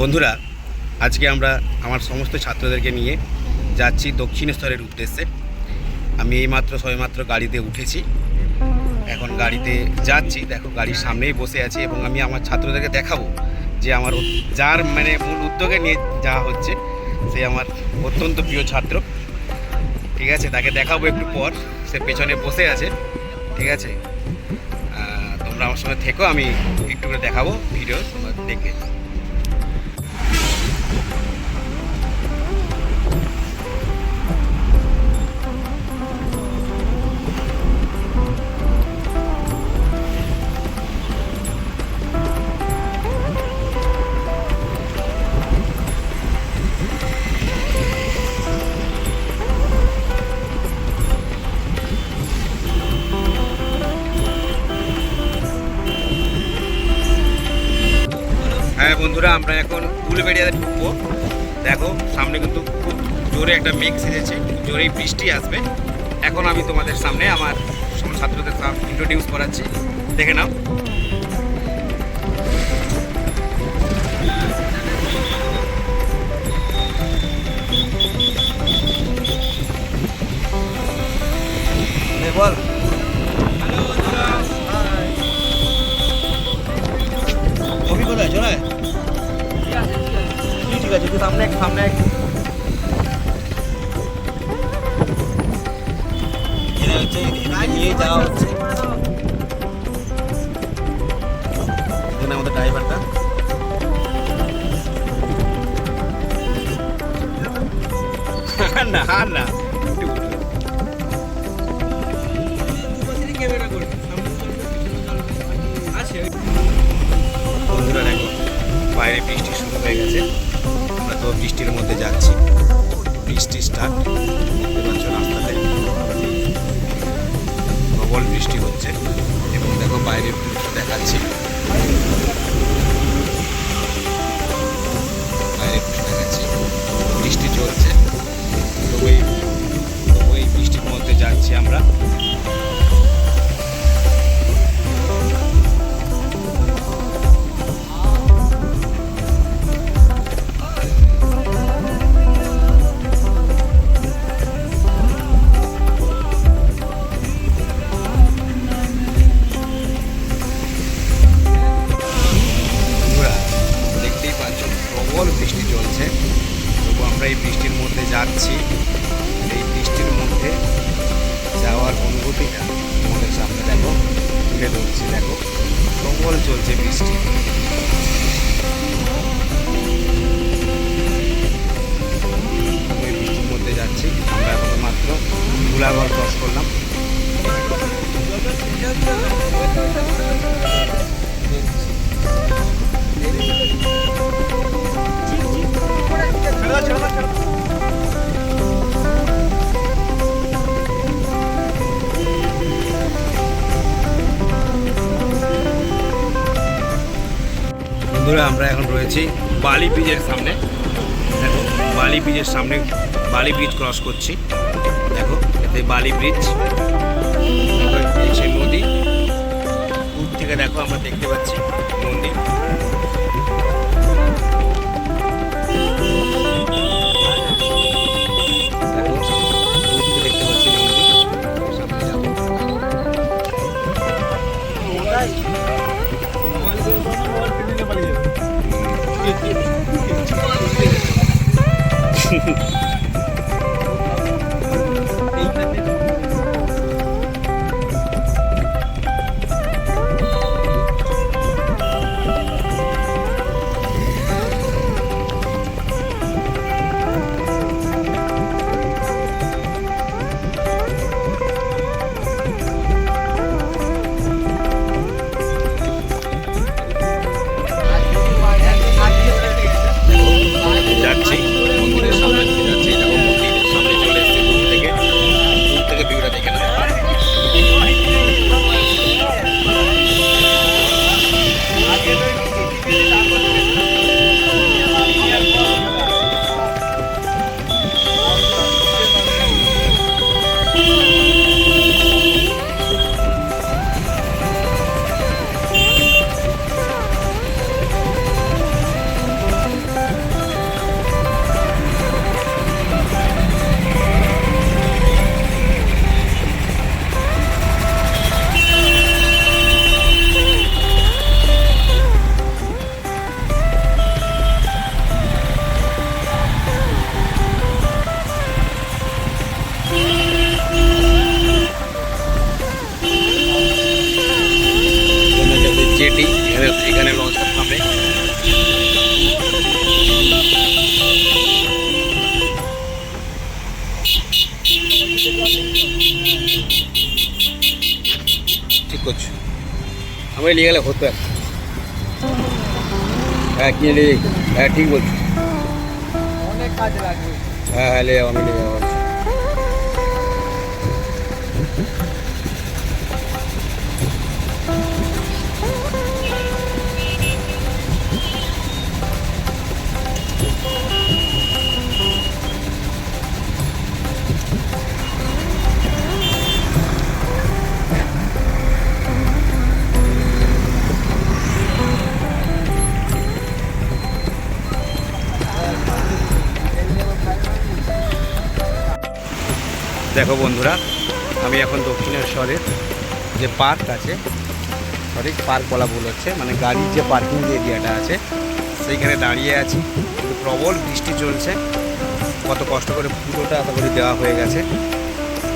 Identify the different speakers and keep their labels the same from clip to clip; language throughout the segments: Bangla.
Speaker 1: বন্ধুরা, আজকে আমরা আমার সমস্ত ছাত্রদেরকে নিয়ে যাচ্ছি দক্ষিণেশ্বরের উদ্দেশ্যে। আমি এইমাত্র সবেমাত্র গাড়িতে উঠেছি। এখন গাড়িতে যাচ্ছি। দেখো, গাড়ির সামনেই বসে আছি এবং আমি আমার ছাত্রদেরকে দেখাবো যে আমার যার মানে মূল উদ্যোগে নিয়ে যাওয়া হচ্ছে সে আমার অত্যন্ত প্রিয় ছাত্র। ঠিক আছে, তাকে দেখাবো একটু পর। সে পেছনে বসে আছে। ঠিক আছে? তোমরা আমার সঙ্গে থেকো, আমি একটু করে দেখাবো ভিডিও তোমরা দেখবে হ্যাঁ বন্ধুরা, আমরা এখন উলবেড়িয়াতে ঢুকবো। দেখো, সামনে কিন্তু খুব জোরে একটা মেঘ সেজেছে জোরেই বৃষ্টি আসবে। এখন আমি তোমাদের সামনে আমার ছাত্রদের ইন্ট্রোডিউস করাচ্ছি। দেখে নাও। বল। কোথায়? চলে। ঠিক আছে সামনে সামনে। যাওয়া হচ্ছে আমাদের ড্রাইভারটা না না। বন্ধুরা বাইরে বৃষ্টি শুরু হয়ে গেছে। আমরা তো বৃষ্টির মধ্যে যাচ্ছি। বৃষ্টি স্টার্ট দেখতে পাচ্ছ রাস্তাতে প্রবল বৃষ্টি হচ্ছে। এবং দেখো বাইরে দেখাচ্ছি। দৃশ্য দেখাচ্ছি। বৃষ্টি চলছে। তো ওই ওই বৃষ্টির মধ্যে যাচ্ছি আমরা। ধুলাগড় ক্রস করলাম। বন্ধুরা, আমরা এখন রয়েছি বালি ব্রিজের সামনে। দেখো, বালি ব্রিজের সামনে, বালি ব্রিজ ক্রস করছি। দেখো এতে বালি ব্রিজ সেই নদী। দূর থেকে দেখো আমরা দেখতে পাচ্ছি মন্দির আমাকে নিয়ে গেলে হতো একটা। হ্যাঁ কিনে নিয়ে যাই। হ্যাঁ ঠিক বলছি
Speaker 2: অনেক কাজে লাগবে
Speaker 1: হ্যাঁ হ্যাঁ নিয়ে যাব দেখো বন্ধুরা, আমি এখন দক্ষিণেশ্বরের যে পার্ক আছে সঠিক পার্ক বলা ভুল হচ্ছে মানে গাড়ির যে পার্কিং এরিয়াটা আছে, সেইখানে দাঁড়িয়ে আছি। কিন্তু প্রবল বৃষ্টি চলছে, কত কষ্ট করে পুজোটা এত করে দেওয়া হয়ে গেছে।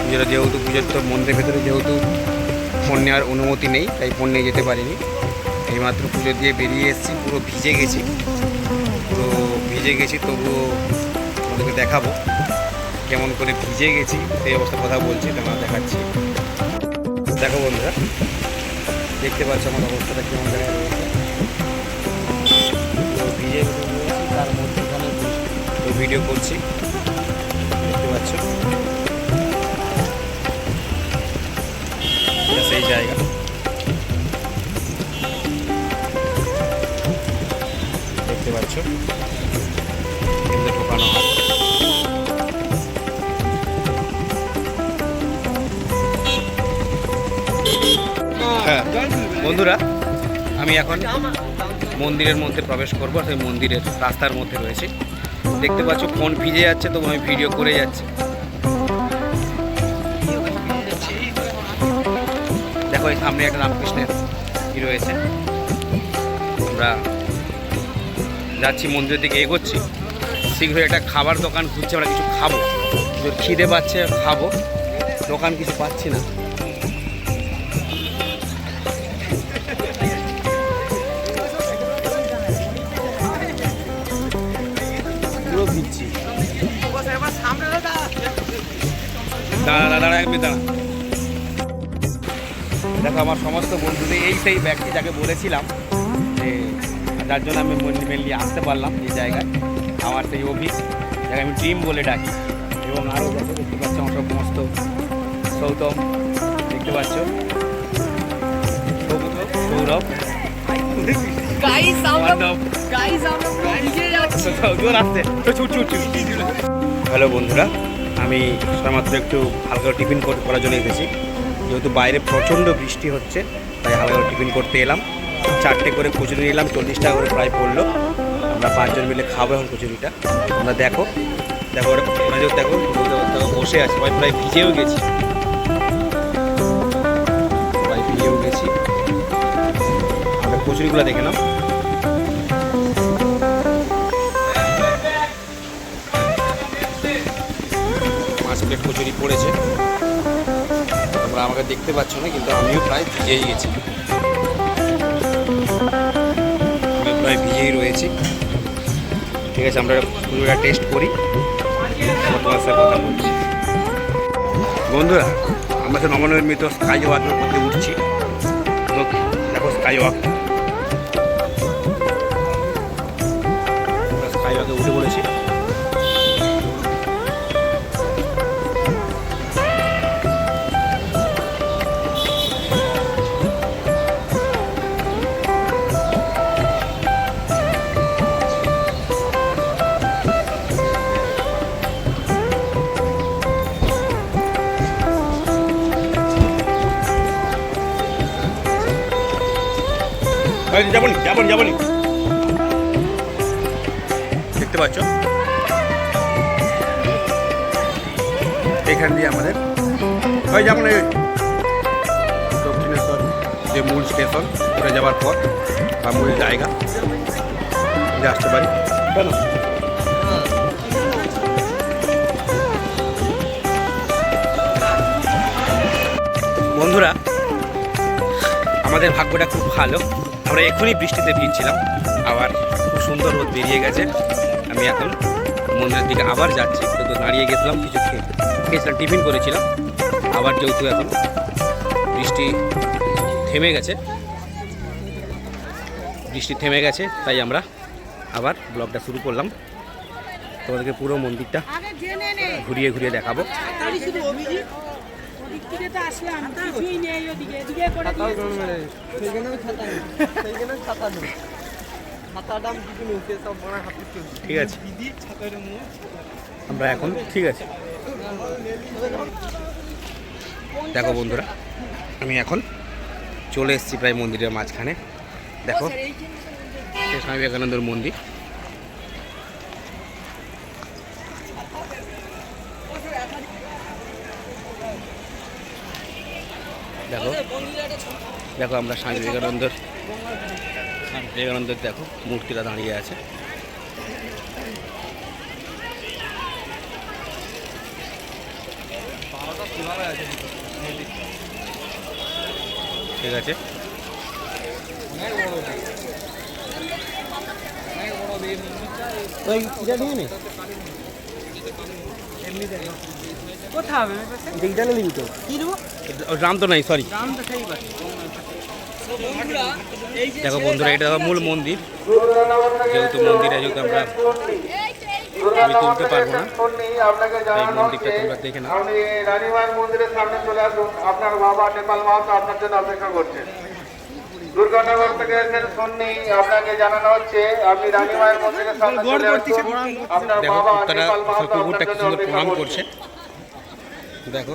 Speaker 1: পুজোটা যেহেতু, পুজোর তো মন্দিরের ভেতরে যেহেতু ফোন নেওয়ার অনুমতি নেই, তাই ফোন নিয়ে যেতে পারিনি। এইমাত্র পুজো দিয়ে বেরিয়ে এসেছি, পুরো ভিজে গেছি। পুরো ভিজে গেছি, তবুও তোমাদেরকে দেখাবো। কেমন করে ভিজে গেছি, সেই অবস্থার কথা বলছি তোমরা দেখাচ্ছি। দেখো বন্ধুরা, দেখতে পাচ্ছ আমার অবস্থাটা কেমন তো ভিজে তার মধ্যে ভিডিও করছি, দেখতে পাচ্ছ? সেই জায়গা। দেখতে পাচ্ছ? ঢোকানো হয় বন্ধুরা, আমি এখন মন্দিরের মধ্যে প্রবেশ করব, সেই মন্দিরের রাস্তার মধ্যে রয়েছে। দেখতে পাচ্ছ, ফোন ভিজে যাচ্ছে, তো আমি ভিডিও করে যাচ্ছি। দেখো, এই সামনে একটা রামকৃষ্ণের ই রয়েছে। আমরা যাচ্ছি, মন্দিরের দিকে এগোচ্ছি। শীঘ্রই একটা খাবার দোকান খুঁজছে, আমরা কিছু খাব। খিদে পাচ্ছে, খাব। দোকান কিছু পাচ্ছি না। ভিজছি দাঁড়া দেখো আমার সমস্ত বন্ধুদের এই সেই ব্যক্তি যাকে বলেছিলাম যে যার জন্য আমি মেনলি আসতে পারলাম এই জায়গায়। আমার সেই অভিক যাকে আমি ড্রিম বলে ডাকি। এবং আরও দেখো দেখতে পাচ্ছ আমার সমস্ত সৌতম দেখতে পাচ্ছ? সৌরভ।
Speaker 2: গাইস আমরা
Speaker 1: মাধব।
Speaker 2: গাইস আমরা
Speaker 1: হ্যালো বন্ধুরা, আমি সবেমাত্র একটু হালকা টিফিন কর- করার জন্য এসেছি। যেহেতু বাইরে প্রচণ্ড বৃষ্টি হচ্ছে, তাই হালকা টিফিন করতে এলাম। চারটে করে কচুরি নিলাম চল্লিশ টাকা করে প্রায় পড়ল। আমরা পাঁচজন মিলে খাব এখন কচুরিটা। তোমরা দেখো দেখো ওরা দেখো বসে আছে। সবাই প্রায় ভিজেও গেছি। প্রায় ভিজেও গেছি। আমরা কচুরিগুলো দেখে নাও। প্লেট কচুরি পড়েছে। তোমরা আমাকে দেখতে পাচ্ছ না, কিন্তু আমিও প্রায় ভিজেই গেছি। আমি প্রায় ভিজেই রয়েছি। ঠিক আছে, আমরা কচুরিটা টেস্ট করি। তোমার সাথে কথা বলছি। বন্ধুরা, আমরা সে নবনির্মিত স্কাই ওয়াকের মধ্যে উঠছি। তো দেখো স্কাই ওয়াক এখান দিয়ে আমাদের ওই যেমন এই দক্ষিণেশ্বর যে মূল স্টেশন ঘুরে যাওয়ার পর বা মূল জায়গা। যে আসতে পারি। কেন বন্ধুরা, আমাদের ভাগ্যটা খুব ভালো। আমরা এখনই বৃষ্টিতে ভিজছিলাম। আবার খুব সুন্দর রোদ বেরিয়ে গেছে। আমি এখন মন্দিরের দিকে আবার যাচ্ছি। তো দাঁড়িয়ে গেছিলাম, কিছু খেয়ে খেয়েছিলাম, টিফিন করেছিলাম। আবার যেহেতু এখন বৃষ্টি থেমে গেছে, বৃষ্টি থেমে গেছে, তাই আমরা আবার ব্লগটা শুরু করলাম। তোমাদেরকে পুরো মন্দিরটা ঘুরিয়ে ঘুরিয়ে দেখাবো।
Speaker 3: আসলাম
Speaker 1: ঠিক আছে। আমরা এখন ঠিক আছে। দেখো বন্ধুরা আমি এখন চলে এসেছি প্রায় মন্দিরের মাঝখানে। দেখো স্বামী বিবেকানন্দের মন্দির। দেখো দেখো আমরা স্বামী বিবেকানন্দের বিবেকানন্দের দেখো মূর্তিটা দাঁড়িয়ে আছে। ঠিক আছে।
Speaker 2: কোথায়
Speaker 1: রাম তো নাই সরি
Speaker 2: দাম তো সেই পাচ্ছি বন্ধুরা এই যে
Speaker 1: দেখো বন্ধুরা এটা মূল মন্দির। যেহেতু মন্দিরে যেহেতু আমরা আমি তুলতে পারব না
Speaker 4: আপনাকে
Speaker 1: এই
Speaker 4: জানানো
Speaker 1: মন্দিরটা
Speaker 4: হচ্ছে
Speaker 1: তোমরা দেখে নাও।
Speaker 4: আপনি রানীমার মন্দিরের সামনে চলে আসুন আপনার বাবা নেপাল মাহাতো আপনার জন্য অপেক্ষা করছেন দুর্গানগর থেকে এসেছেন সন্নি। আপনাকে জানানো হচ্ছে আপনি রানীমায়ের মন্দিরের সামনে চলে আসুন আপনার বাবা নেপাল মাহাতো
Speaker 1: কুকুরটা
Speaker 4: আপনার জন্য অপেক্ষা করছেন
Speaker 1: দেখো।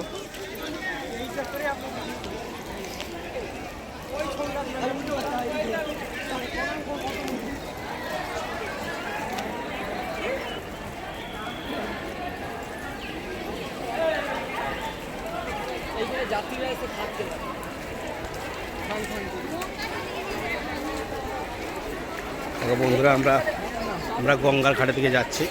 Speaker 2: যাত্রীরা এসে খাচ্ছে।
Speaker 1: দেখো বন্ধুরা আমরা আমরা গঙ্গার ঘাটে দিকে যাচ্ছি।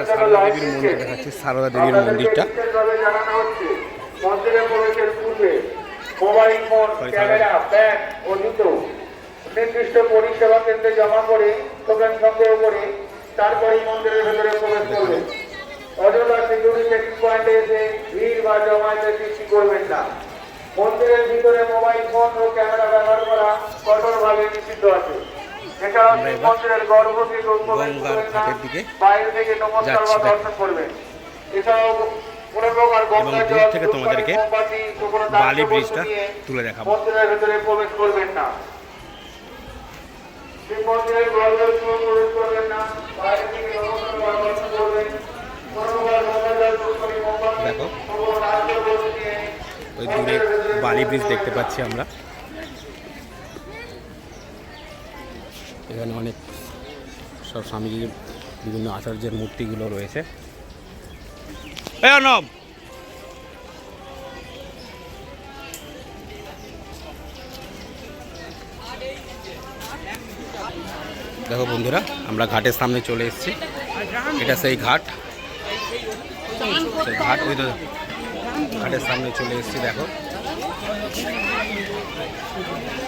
Speaker 1: সারদা দেবীর দেখাচ্ছি সারদা দেবীর মন্দিরটা
Speaker 4: বিশেষভাবে জানানো হচ্ছে মন্দিরে প্রবেশের পূর্বে মোবাইল ফোন ক্যামেরা ব্যাগ ও জুতো নির্দিষ্ট পরিষেবা কেন্দ্রে জমা করে টোকেন সংগ্রহ করে তারপরেই মন্দিরের ভেতরে প্রবেশ করবেন অযথা সিকিউরিটি চেকিং পয়েন্টে এসে ভিড় বা জমায়েতের সৃষ্টি করবেন না। মন্দিরের ভিতরে মোবাইল ফোন ও ক্যামেরা ব্যবহার করা কঠোরভাবে নিষিদ্ধ আছে। এছাড়াও মন্দিরের বাইরে থেকে নমস্কার বা দর্শন করবেন। কোনো প্রকার গঙ্গা জল,
Speaker 1: থেকে তোমাদেরকে বালি ব্রিজটা তুলে দেখাবো।
Speaker 4: মন্দিরের ভেতরে প্রবেশ করবেন না। শিব মন্দিরের গর্ভগৃহ প্রবেশ করবেন না বাইরে থেকে নমস্কার বা দর্শন করবেন কোনো প্রকার গঙ্গা জল, ধূপকাঠি, মোমবাতি,
Speaker 1: দেখো।
Speaker 4: শুকনো দাহ্য বস্তু নিয়ে
Speaker 1: ওই দূরে বালি ব্রিজ দেখতে পাচ্ছি আমরা। এখানে অনেক সব স্বামীজির বিভিন্ন আচার্যের মূর্তিগুলো রয়েছে। দেখো বন্ধুরা আমরা ঘাটের সামনে চলে এসেছি। এটা সেই ঘাট। ঘাট ওই তো ঘাটের সামনে চলে এসেছি দেখো।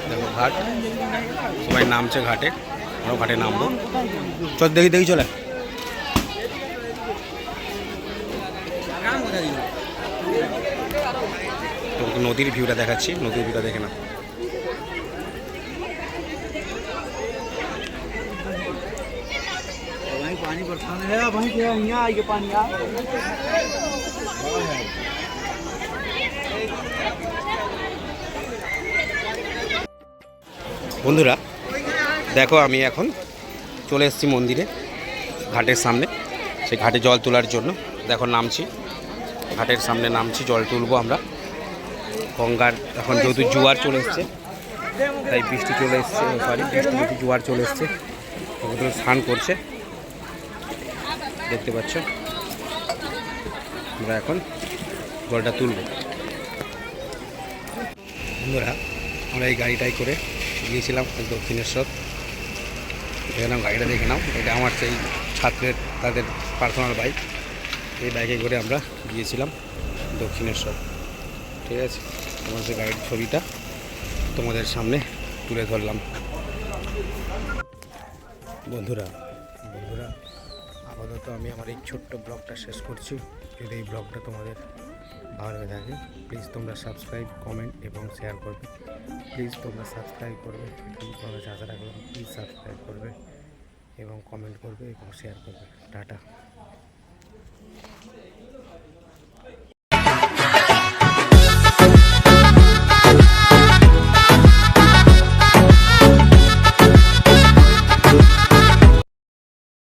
Speaker 1: দেখো ঘাট সবাই নামছে ঘাটে আমরাও ঘাটে নামবো চল দেখি দেখি চলে তোমাকে নদীর ভিউটা দেখাচ্ছি নদীর ভিউটা দেখে না
Speaker 2: वहीं पानी बरसाने है वहीं पे यहाँ आइए पानी आ
Speaker 1: বন্ধুরা, দেখো আমি এখন চলে এসেছি মন্দিরে, ঘাটের সামনে। সেই ঘাটে জল তোলার জন্য দেখো নামছি। ঘাটের সামনে নামছি, জল তুলবো আমরা। গঙ্গার এখন যেহেতু জোয়ার চলে এসছে, তাই বৃষ্টি চলে এসছে সরি বৃষ্টি যেহেতু জোয়ার চলে এসছে স্নান করছে। দেখতে পাচ্ছ? আমরা এখন জলটা তুলব। বন্ধুরা, আমরা এই গাড়িটাই করে গিয়েছিলাম দক্ষিণেশ্বর। দেখে নাও গাড়িটা দেখে নাও, এটা আমার সেই ছাত্রের, তাদের পার্সোনাল বাইক এই বাইকে করে আমরা গিয়েছিলাম দক্ষিণেশ্বর। ঠিক আছে? তোমার সেই গাড়ির ছবিটা তোমাদের সামনে তুলে ধরলাম। বন্ধুরা বন্ধুরা, আপাতত আমি আমার এই ছোট্ট ব্লগটা শেষ করছি। যদি এই ব্লগটা তোমাদের ভালো লেগে থাকে প্লিজ তোমরা সাবস্ক্রাইব কমেন্ট এবং শেয়ার করবে। প্লিজ তোমরা সাবস্ক্রাইব করবে তোমরা যা যা রাখলাম প্লিজ সাবস্ক্রাইব করবে এবং কমেন্ট করবে এবং শেয়ার করবে। টাটা।